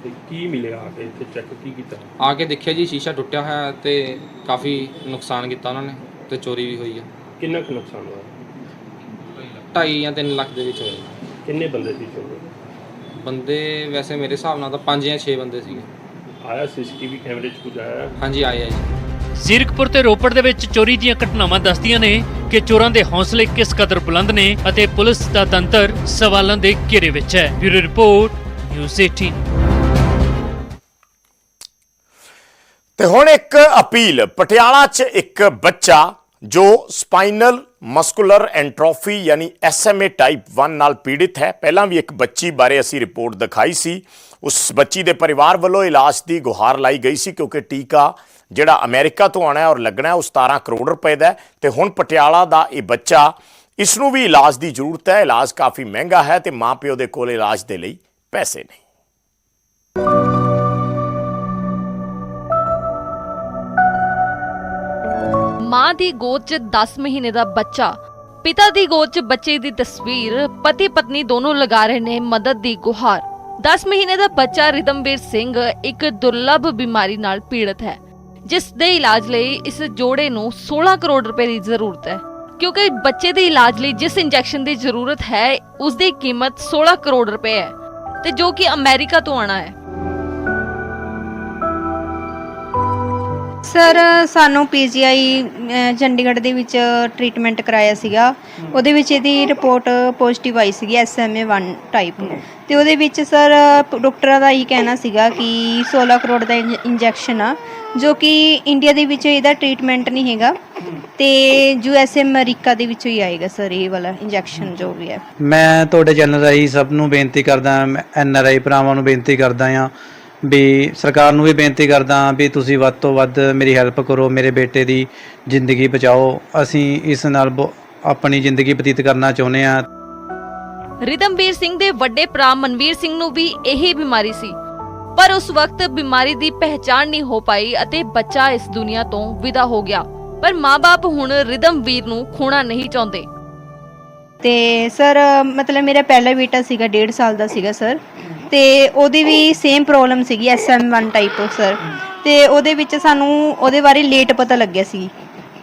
ਤੇ ਕੀ ਮਿਲਿਆ ਆ ਕੇ ਇੱਥੇ? ਚੈੱਕ ਕੀ ਕੀਤਾ? ਆ ਕੇ ਦੇਖਿਆ ਜੀ ਸ਼ੀਸ਼ਾ ਟੁੱਟਿਆ ਹੋਇਆ ਤੇ ਕਾਫੀ ਨੁਕਸਾਨ ਕੀਤਾ ਉਹਨਾਂ ਨੇ ਤੇ ਚੋਰੀ ਵੀ ਹੋਈ ਹੈ ਕਿੰਨਾ ਕੁ ਨੁਕਸਾਨ ਹੋਇਆ? 2.5 ਜਾਂ 3 ਲੱਖ ਦੇ ਵਿੱਚ ਹੋਇਆ। ਕਿੰਨੇ ਬੰਦੇ ਸੀ ਚੋਰ? ਬੰਦੇ ਵੈਸੇ ਮੇਰੇ ਹਿਸਾਬ ਨਾਲ ਤਾਂ 5 ਜਾਂ 6 ਬੰਦੇ ਸੀਗੇ। ਆਇਆ ਸੀਸੀਟੀਵੀ ਕੈਮਰੇ 'ਚ ਕੁਝ ਆਇਆ? ਹਾਂਜੀ ਆਏ ਆ ਜੀ। ਜ਼ੀਰਕਪੁਰ ਤੇ ਰੋਪੜ ਦੇ ਵਿੱਚ ਚੋਰੀ ਦੀਆਂ ਘਟਨਾਵਾਂ ਦੱਸਦੀਆਂ ਨੇ ਕਿ ਚੋਰਾਂ ਦੇ ਹੌਸਲੇ ਕਿਸ ਕਦਰ ਬੁਲੰਦ ਨੇ ਅਤੇ ਪੁਲਿਸ ਦਾ ਤੰਤਰ ਸਵਾਲਾਂ ਦੇ ਘੇਰੇ ਵਿੱਚ ਹੈ। ਬਿਊਰੋ ਰਿਪੋਰਟ ਨਿਊਜ਼ 18 ਤੇ ਹੁਣ ਇੱਕ ਅਪੀਲ ਪਟਿਆਲਾ 'ਚ ਇੱਕ ਬੱਚਾ ਜੋ ਸਪਾਈਨਲ ਮਸਕੂਲਰ ਐਂਟਰੋਫੀ ਯਾਨੀ ਐਸਐਮਏ ਟਾਈਪ 1 ਨਾਲ ਪੀੜਿਤ ਹੈ। ਪਹਿਲਾਂ ਵੀ ਇੱਕ ਬੱਚੀ ਬਾਰੇ ਅਸੀਂ ਰਿਪੋਰਟ ਦਿਖਾਈ ਸੀ। ਉਸ ਬੱਚੀ ਦੇ ਪਰਿਵਾਰ ਵੱਲੋਂ ਇਲਾਜ ਦੀ ਗੁਹਾਰ ਲਾਈ ਗਈ ਸੀ ਕਿਉਂਕਿ ਟੀਕਾ ਜਿਹੜਾ ਅਮਰੀਕਾ ਤੋਂ ਆਣਾ ਹੈ ਔਰ ਲੱਗਣਾ ਹੈ, ਉਹ 17 ਕਰੋੜ ਰੁਪਏ ਦਾ ਹੈ। ਤੇ ਹੁਣ ਪਟਿਆਲਾ ਦਾ ਇਹ ਬੱਚਾ ਇਸ ਨੂੰ ਵੀ ਇਲਾਜ ਦੀ ਜ਼ਰੂਰਤ ਹੈ। ਇਲਾਜ ਕਾਫੀ ਮਹਿੰਗਾ ਹੈ ਤੇ ਮਾਪਿਓ ਦੇ ਕੋਲ ਇਲਾਜ ਦੇ ਲਈ ਪੈਸੇ ਨਹੀਂ। ਮਾਂ ਦੀ ਗੋਦ 'ਚ 10 ਮਹੀਨੇ ਦਾ ਬੱਚਾ। ਪਿਤਾ ਦੀ ਗੋਦ 'ਚ ਬੱਚੇ ਦੀ ਤਸਵੀਰ, ਪਤੀ ਪਤਨੀ ਦੋਨੋਂ ਲਗਾ ਰਹੇ ਨੇ ਮਦਦ ਦੀ ਗੁਹਾਰ। 10 ਮਹੀਨੇ ਦਾ ਬੱਚਾ ਰਿਦਮਵੀਰ ਸਿੰਘ ਇੱਕ ਦੁਰਲੱਭ ਬਿਮਾਰੀ ਨਾਲ ਪੀੜਤ ਹੈ, ਜਿਸ ਦੇ ਇਲਾਜ ਲਈ ਇਸ ਜੋੜੇ ਨੂੰ 16 ਕਰੋੜ ਰੁਪਏ ਦੀ ਜ਼ਰੂਰਤ ਹੈ। ਕਿਉਂਕਿ ਬੱਚੇ ਦੇ ਇਲਾਜ ਲਈ ਜਿਸ ਇੰਜੈਕਸ਼ਨ ਦੀ ਜ਼ਰੂਰਤ ਹੈ ਉਸ ਦੀ ਕੀਮਤ 16 ਕਰੋੜ ਰੁਪਏ ਹੈ ਤੇ ਜੋ ਕਿ ਅਮਰੀਕਾ ਤੋਂ ਆਣਾ ਹੈ। ਸਰ, ਸਾਨੂੰ ਪੀਜੀਆਈ ਚੰਡੀਗੜ੍ਹ ਦੇ ਵਿੱਚ ਟ੍ਰੀਟਮੈਂਟ ਕਰਾਇਆ ਸੀਗਾ। ਉਹਦੇ ਵਿੱਚ ਇਹਦੀ ਰਿਪੋਰਟ ਪੋਜ਼ਿਟਿਵ ਆਈ ਸੀਗੀ ਐਸਐਮਏ 1 ਟਾਈਪ ਤੇ ਉਹਦੇ ਵਿੱਚ ਸਰ, ਡਾਕਟਰਾਂ ਦਾ ਇਹ ਕਹਿਣਾ ਸੀਗਾ ਕਿ 16 ਕਰੋੜ ਦਾ ਇੰਜੈਕਸ਼ਨ ਆ, ਜੋ ਕਿ ਇੰਡੀਆ ਦੇ ਵਿੱਚ ਇਹਦਾ ਟ੍ਰੀਟਮੈਂਟ ਨਹੀਂ ਹੈਗਾ। ਤੇ ਯੂਐਸਏ ਅਮਰੀਕਾ ਦੇ ਵਿੱਚੋਂ ਹੀ ਆਏਗਾ ਸਰ, ਇਹ ਵਾਲਾ ਇੰਜੈਕਸ਼ਨ ਜੋ ਵੀ ਹੈ। ਮੈਂ ਤੁਹਾਡੇ ਚੈਨਲ ਰਾਹੀਂ ਸਭ ਨੂੰ ਬੇਨਤੀ ਕਰਦਾ ਐਨ ਆਰ ਆਈ ਭਰਾਵਾਂ ਨੂੰ ਬੇਨਤੀ ਕਰਦਾ ਆ ਵੀ ਸਰਕਾਰ ਨੂੰ ਵੀ ਬੇਨਤੀ ਕਰਦਾ ਵੀ ਤੁਸੀਂ ਵੱਧ ਤੋਂ ਵੱਧ ਮੇਰੀ ਹੈਲਪ ਕਰੋ ਮੇਰੇ ਬੇਟੇ ਦੀ ਜ਼ਿੰਦਗੀ ਬਚਾਓ। ਅਸੀਂ ਇਸ ਨਾਲ ਆਪਣੀ ਜ਼ਿੰਦਗੀ ਬਤੀਤ ਕਰਨਾ ਚਾਹੁੰਦੇ ਆ ਰਿਦਮਵੀਰ ਸਿੰਘ ਦੇ ਵੱਡੇ ਭਰਾ ਮਨਵੀਰ ਸਿੰਘ ਨੂੰ ਵੀ ਇਹੀ ਬਿਮਾਰੀ ਸੀ। ਪਰ ਉਸ ਵਕਤ ਬਿਮਾਰੀ ਦੀ ਪਹਿਚਾਣ ਨਹੀਂ ਹੋ ਪਾਈ ਅਤੇ ਬੱਚਾ ਇਸ ਦੁਨੀਆ ਤੋਂ ਵਿਦਾ ਹੋ ਗਿਆ। ਪਰ ਮਾਪੇ ਹੁਣ ਰਿਦਮਵੀਰ ਨੂੰ ਖੋਣਾ ਨਹੀਂ ਚਾਹੁੰਦੇ। ਤੇ ਸਰ ਮਤਲਬ ਮੇਰਾ ਪਹਿਲਾ ਬੇਟਾ ਸੀਗਾ 1.5 ਸਾਲ ਦਾ ਸੀਗਾ ਸਰ। ਤੇ ਉਹਦੀ ਵੀ ਸੇਮ ਪ੍ਰੋਬਲਮ ਸੀਗੀ SM1 ਟਾਈਪ ਸਰ ਤੇ ਉਹਦੇ ਵਿੱਚ ਸਾਨੂੰ ਉਹਦੇ ਬਾਰੇ ਲੇਟ ਪਤਾ ਲੱਗਿਆ ਸੀ।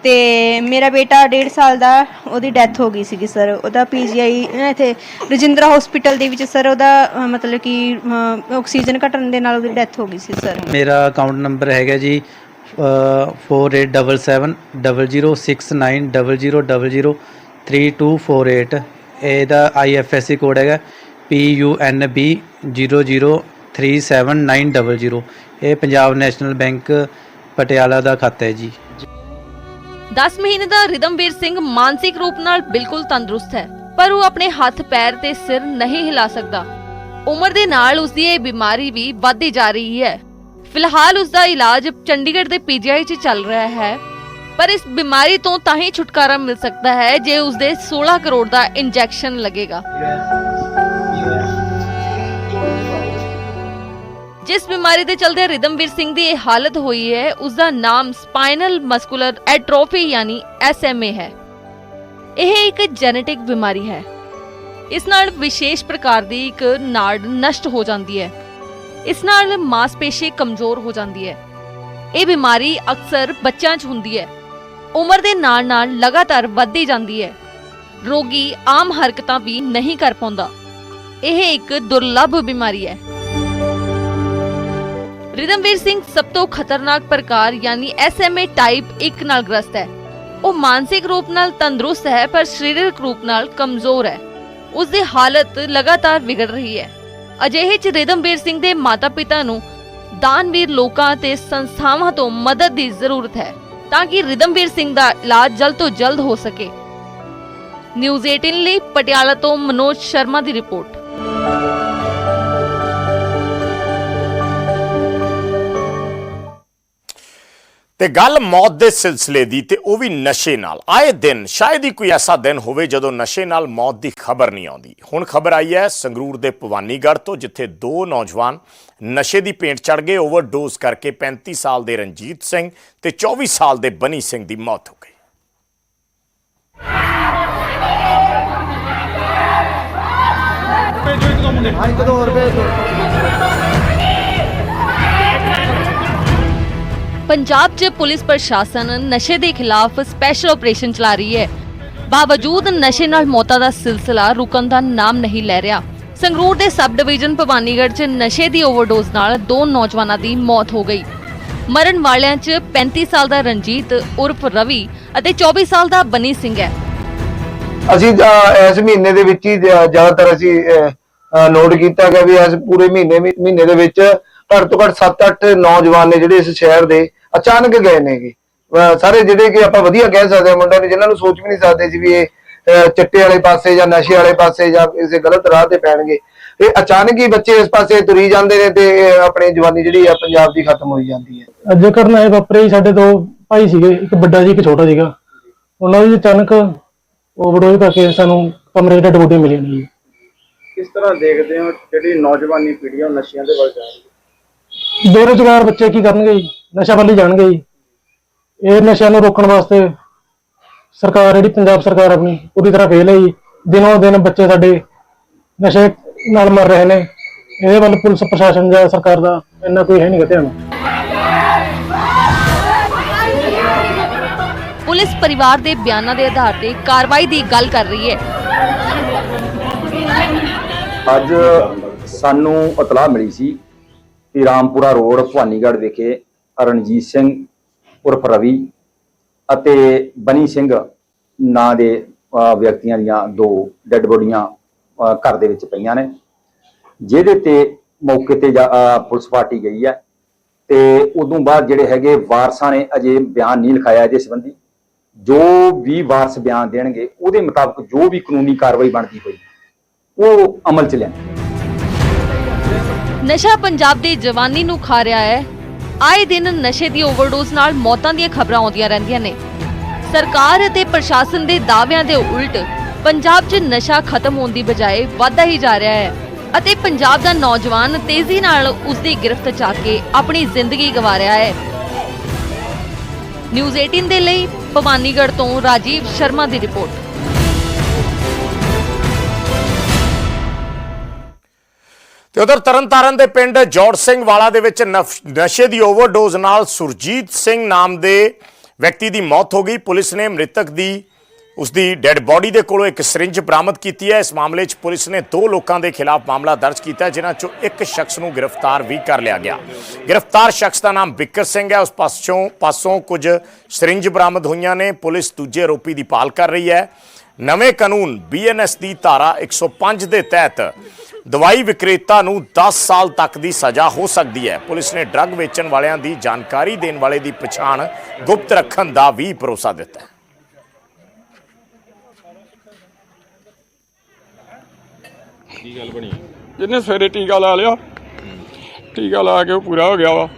ਤੇ ਮੇਰਾ ਬੇਟਾ 1.5 ਸਾਲ ਦਾ ਉਹਦੀ ਡੈਥ ਹੋ ਗਈ ਸੀਗੀ ਸਰ ਉਹਦਾ ਪੀਜੀਆਈ ਇੱਥੇ ਰਜਿੰਦਰਾ ਹਸਪੀਟਲ ਦੇ ਵਿੱਚ ਸਰ ਉਹਦਾ ਅ, ਮਤਲਬ ਕਿ ਆਕਸੀਜਨ ਘਟਣ ਦੇ ਨਾਲ ਉਹਦੀ ਡੈਥ ਹੋ ਗਈ ਸੀ ਸਰ ਮੇਰਾ ਅਕਾਊਂਟ ਨੰਬਰ ਹੈਗਾ ਜੀ 48770069003248 ਇਹਦਾ ਆਈਐਫਐਸਸੀ ਕੋਡ ਹੈਗਾ। PUNB 0037900 ਇਹ ਪੰਜਾਬ ਨੈਸ਼ਨਲ ਬੈਂਕ ਪਟਿਆਲਾ ਦਾ ਖਾਤਾ ਹੈ ਜੀ। 10 ਮਹੀਨੇ ਦਾ ਰਿਦਮਵੀਰ ਸਿੰਘ ਮਾਨਸਿਕ ਰੂਪ ਨਾਲ ਬਿਲਕੁਲ ਤੰਦਰੁਸਤ ਹੈ, ਪਰ ਉਹ ਆਪਣੇ ਹੱਥ ਪੈਰ ਤੇ ਸਿਰ ਨਹੀਂ ਹਿਲਾ ਸਕਦਾ। ਉਮਰ ਦੇ ਨਾਲ ਉਸ ਦੀ ਇਹ ਬਿਮਾਰੀ ਵੀ ਵੱਧਦੀ ਜਾ ਰਹੀ ਹੈ। ਫਿਲਹਾਲ ਉਸ ਦਾ ਇਲਾਜ ਚੰਡੀਗੜ੍ਹ ਦੇ ਪੀਜੀਆਈ 'ਚ ਚੱਲ ਰਿਹਾ ਹੈ, ਪਰ ਇਸ ਬਿਮਾਰੀ ਤੋਂ ਤਾਂ ਹੀ ਛੁਟਕਾਰਾ ਮਿਲ ਸਕਦਾ ਹੈ ਜੇ ਉਸ ਦੇ 16 ਕਰੋੜ ਦਾ ਇੰਜੈਕਸ਼ਨ ਲੱਗੇਗਾ। ਜਿਸ ਬਿਮਾਰੀ ਦੇ ਚਲਦੇ ਰਿਦਮਵੀਰ ਸਿੰਘ ਦੀ ਇਹ ਹਾਲਤ ਹੋਈ ਹੈ ਉਸ ਦਾ ਨਾਮ ਸਪਾਈਨਲ ਮਸਕੂਲਰ ਐਟ੍ਰੋਫੀ ਯਾਨੀ SMA ਹੈ। ਇਹ ਇੱਕ ਜੈਨੇਟਿਕ ਬਿਮਾਰੀ ਹੈ। ਇਸ ਨਾਲ ਵਿਸ਼ੇਸ਼ ਪ੍ਰਕਾਰ ਦੀ ਇੱਕ ਨਾੜ ਨਸ਼ਟ ਹੋ ਜਾਂਦੀ ਹੈ। ਇਸ ਨਾਲ ਮਾਸਪੇਸ਼ੀ ਕਮਜ਼ੋਰ ਹੋ ਜਾਂਦੀ ਹੈ। ਇਹ ਬਿਮਾਰੀ ਅਕਸਰ ਬੱਚਿਆਂ 'ਚ ਹੁੰਦੀ ਹੈ। ਉਮਰ ਦੇ ਨਾਲ-ਨਾਲ ਲਗਾਤਾਰ ਵੱਧਦੀ ਜਾਂਦੀ ਹੈ। ਰੋਗੀ ਆਮ ਹਰਕਤਾਂ ਵੀ ਨਹੀਂ ਕਰ ਪਾਉਂਦਾ। ਇਹ ਇੱਕ ਦੁਰਲੱਭ ਬਿਮਾਰੀ ਹੈ। ਰਿਦਮਵੀਰ ਸਿੰਘ ਸਭ ਤੋਂ ਖਤਰਨਾਕ ਪ੍ਰਕਾਰ ਯਾਨੀ SMA ਟਾਈਪ 1 ਨਾਲ ਗ੍ਰਸਤ ਹੈ। ਉਹ ਮਾਨਸਿਕ ਰੂਪ ਨਾਲ ਤੰਦਰੁਸਤ ਹੈ, ਪਰ ਸਰੀਰਕ ਰੂਪ ਨਾਲ ਕਮਜ਼ੋਰ ਹੈ। ਉਸ ਦੀ ਹਾਲਤ ਲਗਾਤਾਰ ਵਿਗੜ ਰਹੀ ਹੈ। ਅਜਿਹੇ ਚ ਰਿਦਮਵੀਰ ਸਿੰਘ ਦੇ ਮਾਤਾ-ਪਿਤਾ ਨੂੰ ਦਾਨਵੀਰ ਲੋਕਾਂ ਤੇ ਸੰਸਥਾਵਾਂ ਤੋਂ ਮਦਦ ਦੀ ਜ਼ਰੂਰਤ ਹੈ ਤਾਂ ਕਿ ਰਿਦਮਵੀਰ ਸਿੰਘ ਦਾ ਇਲਾਜ ਜਲਦ ਤੋਂ ਜਲਦ ਹੋ ਸਕੇ। ਨਿਊਜ਼ 18 ਲਈ ਪਟਿਆਲਾ ਤੋਂ ਮਨੋਜ ਸ਼ਰਮਾ ਦੀ ਰਿਪੋਰਟ। ਤੇ ਗੱਲ ਮੌਤ ਦੇ ਸਿਲਸਿਲੇ ਦੀ ਤੇ ਉਹ ਵੀ ਨਸ਼ੇ ਨਾਲ। ਆਏ ਦਿਨ ਸ਼ਾਇਦ ਹੀ ਕੋਈ ਐਸਾ ਦਿਨ ਹੋਵੇ ਜਦੋਂ ਨਸ਼ੇ ਨਾਲ ਮੌਤ ਦੀ ਖਬਰ ਨਹੀਂ ਆਉਂਦੀ। ਹੁਣ ਖਬਰ ਆਈ ਹੈ ਸੰਗਰੂਰ ਦੇ ਭਵਾਨੀਗੜ੍ਹ ਤੋਂ ਜਿੱਥੇ ਦੋ ਨੌਜਵਾਨ ਨਸ਼ੇ ਦੀ ਪੇਂਟ ਚੜ ਗਏ ਓਵਰਡੋਜ਼ ਕਰਕੇ 35 ਸਾਲ ਦੇ ਰਣਜੀਤ ਸਿੰਘ ਤੇ 24 ਸਾਲ ਦੇ ਬਨੀ ਸਿੰਘ ਦੀ ਮੌਤ ਹੋ ਗਈ। ਪੰਜਾਬ 'ਚ ਪੁਲਿਸ ਪ੍ਰਸ਼ਾਸਨ ਨਸ਼ੇ ਦੇ ਖਿਲਾਫ ਸਪੈਸ਼ਲ ਆਪਰੇਸ਼ਨ ਚਲਾ ਰਹੀ ਹੈ। ਬਾਵਜੂਦ ਨਸ਼ੇ ਨਾਲ ਮੌਤਾਂ ਦਾ ਸਿਲਸਿਲਾ ਰੁਕਣ ਦਾ ਨਾਮ ਨਹੀਂ ਲੈ ਰਿਹਾ ਸੰਗਰੂਰ ਦੇ ਸਬ ਡਿਵੀਜ਼ਨ ਭਵਾਨੀਗੜ੍ਹ 'ਚ ਨਸ਼ੇ ਦੀ ਓਵਰਡੋਜ਼ ਨਾਲ ਦੋ ਨੌਜਵਾਨਾਂ ਦੀ ਮੌਤ ਹੋ ਗਈ। ਮਰਨ ਵਾਲਿਆਂ 'ਚ 35 ਸਾਲ ਦਾ ਰਣਜੀਤ ਉਰਫ ਰਵੀ ਅਤੇ 24 ਸਾਲ ਦਾ ਬਨੀ ਸਿੰਘ ਹੈ। ਅਸੀਂ ਅਹ, ਇਸ ਮਹੀਨੇ ਦੇ ਵਿੱਚ ਹੀ ਜ਼ਿਆ- ਜ਼ਿਆਦਾਤਰ ਅਸੀਂ ਨੋਟ ਕੀਤਾ ਗਿਆ ਵੀ ਇਸ ਪੂਰੇ ਮਹੀਨੇ ਮਹੀਨੇ ਦੇ ਵਿੱਚ ਘੱਟ ਤੋਂ ਘੱਟ 7-8 ਨੌਜਵਾਨ ਨੇ ਜਿਹੜੇ ਇਸ ਸ਼ਹਿਰ ਦੇ ਅਚਾਨਕ ਗਏ ਨੇਗੇ। ਸਾਰੇ ਜਿਹੜੇ ਕਿ ਆਪਾਂ ਵਧੀਆ ਕਹਿ ਸਕਦੇ ਹਾਂ ਮੁੰਡਿਆਂ ਨੇ ਜਿਨ੍ਹਾਂ ਨੂੰ ਸੋਚ ਵੀ ਨਹੀਂ ਸਕਦੇ ਸੀ ਵੀ ਇਹ ਚਿੱਟੇ ਵਾਲੇ ਪਾਸੇ ਜਾਂ ਨਸ਼ੇ ਵਾਲੇ ਪਾਸੇ ਜਾਂ ਕਿਸੇ ਗਲਤ ਰਾਹ ਤੇ ਪੈਣਗੇ। ਇਹ ਅਚਾਨਕ ਹੀ ਬੱਚੇ ਇਸ ਪਾਸੇ ਤੁਰੀ ਜਾਂਦੇ ਨੇ ਤੇ ਆਪਣੀ ਜਵਾਨੀ ਜਿਹੜੀ ਆ ਪੰਜਾਬ ਦੀ ਖਤਮ ਹੋਈ ਜਾਂਦੀ ਹੈ। ਜੇਕਰ ਨਾ ਇਹ ਵਾਪਰੇ ਹੀ ਸਾਡੇ ਦੋ ਭਾਈ ਸੀਗੇ ਇੱਕ ਵੱਡਾ ਸੀ ਇੱਕ ਛੋਟਾ ਸੀਗਾ। ਉਹਨਾਂ ਦੀ ਅਚਾਨਕ ਓਵਰਡੋਜ਼ ਕਰਕੇ ਸਾਨੂੰ ਕਮਰੇ 'ਚ ਡੈਡ ਬੋਡੀ ਮਿਲੀ ਜੀ। ਕਿਸ ਤਰ੍ਹਾਂ ਦੇਖਦੇ ਹੋ ਜਿਹੜੀ ਨੌਜਵਾਨੀ ਪੀੜ੍ਹੀ ਆ ਉਹ ਨਸ਼ਿਆਂ ਦੇ ਵੱਲ ਜਾ ਰਹੀ ਹੈ? ਬੇਰੁਜ਼ਗਾਰ ਬੱਚੇ ਕੀ ਕਰਨਗੇ ਜੀ? ਨਸ਼ਾ ਵੱਲ ਹੀ ਜਾਣਗੇ ਜੀ। ਇਹ ਨਸ਼ਿਆਂ ਨੂੰ ਰੋਕਣ ਵਾਸਤੇ ਸਰਕਾਰ ਜਿਹੜੀ ਪੰਜਾਬ ਸਰਕਾਰ ਆਪਣੀ ਪੂਰੀ ਤਰ੍ਹਾਂ ਫੇਲ ਹੈ ਜੀ। ਦਿਨੋਂ ਦਿਨ ਬੱਚੇ ਸਾਡੇ ਨਸ਼ੇ ਨਾਲ ਮਰ ਰਹੇ ਨੇ। ਇਹਦੇ ਵੱਲ ਪੁਲਿਸ ਪ੍ਰਸ਼ਾਸਨ ਜਾਂ ਸਰਕਾਰ ਦਾ ਇੰਨਾ ਕੋਈ ਹੈ ਨਹੀਂ ਧਿਆਨ। ਪੁਲਿਸ ਪਰਿਵਾਰ ਦੇ ਬਿਆਨਾਂ ਦੇ ਆਧਾਰ ਤੇ ਕਾਰਵਾਈ ਦੀ ਗੱਲ ਕਰ ਰਹੀ ਹੈ। ਅੱਜ ਸਾਨੂੰ ਇਤਲਾਹ ਮਿਲੀ ਸੀ ਕਿ ਰਾਮਪੁਰਾ ਰੋਡ ਭਵਾਨੀਗੜ੍ਹ ਵਿਖੇ ਰਣਜੀਤ ਸਿੰਘ ਉਰਫ ਰਵੀ ਅਤੇ ਬਨੀ ਸਿੰਘ ਨਾਂ ਦੇ ਵਿਅਕਤੀਆਂ ਦੀਆਂ ਦੋ ਡੈੱਡ ਬੋਡੀਆਂ ਘਰ ਦੇ ਵਿੱਚ ਪਈਆਂ ਨੇ, ਜਿਹਦੇ ਤੇ ਮੌਕੇ ਤੇ ਜਾ- ਪੁਲਿਸ ਪਾਰਟੀ ਗਈ ਹੈ ਤੇ ਉਦੋਂ ਬਾਅਦ ਜਿਹੜੇ ਹੈਗੇ ਵਾਰਸਾਂ ਨੇ ਅਜੇ ਬਿਆਨ ਨਹੀਂ ਲਿਖਾਇਆ ਇਹਦੇ ਸੰਬੰਧੀ। ਜੋ ਵੀ ਵਾਰਸ ਬਿਆਨ ਦੇਣਗੇ, ਉਹਦੇ ਮੁਤਾਬਕ ਜੋ ਵੀ ਕਾਨੂੰਨੀ ਕਾਰਵਾਈ ਬਣਦੀ ਹੋਈ, ਉਹ ਅਮਲ ਚ ਲਿਆਂਦੀ ਨਸ਼ਾ ਪੰਜਾਬ ਦੀ ਜਵਾਨੀ ਨੂੰ ਖਾ ਰਿਹਾ ਹੈ। ਆਏ ਦਿਨ ਨਸ਼ੇ ਦੀ ਓਵਰਡੋਜ਼ ਨਾਲ ਮੌਤਾਂ ਦੀਆਂ ਖਬਰਾਂ ਆਉਂਦੀਆਂ ਰਹਿੰਦੀਆਂ ਨੇ। ਸਰਕਾਰ ਅਤੇ ਪ੍ਰਸ਼ਾਸਨ ਦੇ ਦਾਅਵਿਆਂ ਦੇ ਉਲਟ ਪੰਜਾਬ 'ਚ ਨਸ਼ਾ ਖਤਮ ਹੋਣ ਦੀ ਬਜਾਏ ਵਾਧਾ ਹੀ ਜਾ ਰਿਹਾ ਹੈ ਅਤੇ ਪੰਜਾਬ ਦਾ ਨੌਜਵਾਨ ਤੇਜ਼ੀ ਨਾਲ ਉਸ ਦੀ ਗਿਰਫਤ 'ਚ ਆ ਕੇ ਆਪਣੀ ਜ਼ਿੰਦਗੀ ਗਵਾ ਰਿਹਾ ਹੈ। ਨਿਊਜ਼ 18 ਦੇ ਲਈ ਭਵਾਨੀਗੜ੍ਹ ਤੋਂ ਰਾਜੀਵ ਸ਼ਰਮਾ ਦੀ ਰਿਪੋਰਟ। ਤੇ ਉਧਰ ਤਰਨਤਾਰਨ ਦੇ ਪਿੰਡ ਜੋੜ ਸਿੰਘ ਵਾਲਾ ਦੇ ਵਿੱਚ ਨਫ- ਨਸ਼ੇ ਦੀ ਓਵਰਡੋਜ਼ ਨਾਲ ਸੁਰਜੀਤ ਸਿੰਘ ਨਾਮ ਦੇ ਵਿਅਕਤੀ ਦੀ ਮੌਤ ਹੋ ਗਈ। ਪੁਲਿਸ ਨੇ ਮ੍ਰਿਤਕ ਦੀ, ਉਸ ਦੀ ਡੈੱਡ ਬਾਡੀ ਦੇ ਕੋਲੋਂ ਇੱਕ ਸਿਰਿੰਜ ਬਰਾਮਦ ਕੀਤੀ ਹੈ। ਇਸ ਮਾਮਲੇ 'ਚ ਪੁਲਿਸ ਨੇ ਦੋ ਲੋਕਾਂ ਦੇ ਖਿਲਾਫ ਮਾਮਲਾ ਦਰਜ ਕੀਤਾ ਜਿਨ੍ਹਾਂ 'ਚੋਂ ਇੱਕ ਸ਼ਖਸ ਨੂੰ ਗ੍ਰਿਫਤਾਰ ਵੀ ਕਰ ਲਿਆ ਗਿਆ। ਗ੍ਰਿਫਤਾਰ ਸ਼ਖਸ ਦਾ ਨਾਮ ਬਿੱਕਰ ਸਿੰਘ ਹੈ। ਉਸ ਪਾਸੋਂ ਪਾਸੋਂ ਕੁਝ ਸਿਰਿੰਜ ਬਰਾਮਦ ਹੋਈਆਂ ਨੇ। ਪੁਲਿਸ ਦੂਜੇ ਆਰੋਪੀ ਦੀ ਭਾਲ ਕਰ ਰਹੀ ਹੈ। ਨਵੇਂ ਕਾਨੂੰਨ ਬੀਐਨਐਸ ਦੀ ਧਾਰਾ 105 ਦੇ ਤਹਿਤ ਦਵਾਈ ਵਿਕਰੇਤਾ ਨੂੰ 10 ਸਾਲ ਤੱਕ ਦੀ ਸਜ਼ਾ ਹੋ ਸਕਦੀ ਹੈ। ਪੁਲਿਸ ਨੇ ਡਰੱਗ ਵੇਚਣ ਵਾਲਿਆਂ ਦੀ ਜਾਣਕਾਰੀ ਦੇਣ ਵਾਲੇ ਦੀ ਪਛਾਣ ਗੁਪਤ ਰੱਖਣ ਦਾ ਵੀ ਭਰੋਸਾ ਦਿੱਤਾ ਹੈ। ਕੀ ਗੱਲ ਬਣੀ? ਜਿਹਨੇ ਸਵੇਰੇ ਟੀਕਾ ਲਾ ਲਿਆ। ਟੀਕਾ ਲਾ ਕੇ ਉਹ ਪੂਰਾ ਹੋ ਗਿਆ ਵਾ।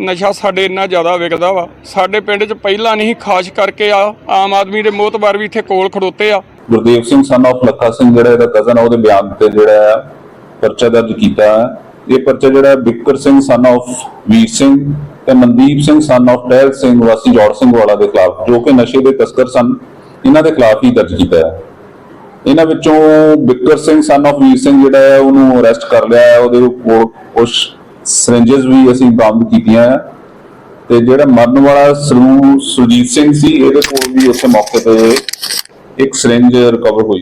ਨਸ਼ਾ ਸਾਡੇ ਇੰਨਾ ਜ਼ਿਆਦਾ ਵਿਕਦਾ ਵਾ। ਸਾਡੇ ਪਿੰਡ 'ਚ ਪਹਿਲਾਂ ਨਹੀਂ ਖਾਸ ਕਰਕੇ ਆ ਆਮ ਆਦਮੀ ਦੇ ਮੋਤਬਾਰ ਵੀ ਇੱਥੇ ਕੋਲ ਖੜੋਤੇ ਆ। ਗੁਰਦੇਵ ਸਿੰਘ ਸਨ of ਲੱਖਾ ਸਿੰਘ ਜਿਹੜਾ ਇਹਦਾ ਕਜ਼ਨ ਆ, ਉਹਦੇ ਬਿਆਨ ਤੇ ਜਿਹੜਾ ਆ ਪਰਚਾ ਦਰਜ ਕੀਤਾ ਇਹ ਪਰਚਾ ਜਿਹੜਾ ਬਿੱਕਰ ਸਿੰਘ ਸਨ ਆਫ ਵੀਰ ਸਿੰਘ ਤੇ ਮਨਦੀਪ ਸਿੰਘ ਸਨ of ਟਹਿਲ ਸਿੰਘ, ਵਾਸੀ ਜੋੜ ਸਿੰਘ ਵਾਲਾ ਦੇ ਖਿਲਾਫ, ਜੋ ਕਿ ਨਸ਼ੇ ਦੇ ਤਸਕਰ ਸਨ, ਇਹਨਾਂ ਦੇ ਖਿਲਾਫ ਹੀ ਦਰਜ ਕੀਤਾ ਹੈ। ਇਹਨਾਂ ਵਿੱਚੋਂ ਬਿੱਕਰ ਸਿੰਘ ਸਨ of ਵੀਰ ਸਿੰਘ ਜਿਹੜਾ ਹੈ, ਉਹਨੂੰ ਅਰੈਸਟ ਕਰ ਲਿਆ ਹੈ। ਉਹਦੇ ਕੋਲ ਕੁਝ ਸਿਰੰਜਸ ਵੀ ਅਸੀਂ ਬਰਾਮਦ ਕੀਤੀਆਂ ਤੇ ਜਿਹੜਾ ਮਰਨ ਵਾਲਾ ਸਰੂ ਸੁਰਜੀਤ ਸਿੰਘ ਸੀ, ਇਹਦੇ ਕੋਲ ਵੀ ਉਸੇ ਮੌਕੇ ਤੇ ਇੱਕ ਸਿਰਿੰਜ ਰਿਕਵਰ ਹੋਈ।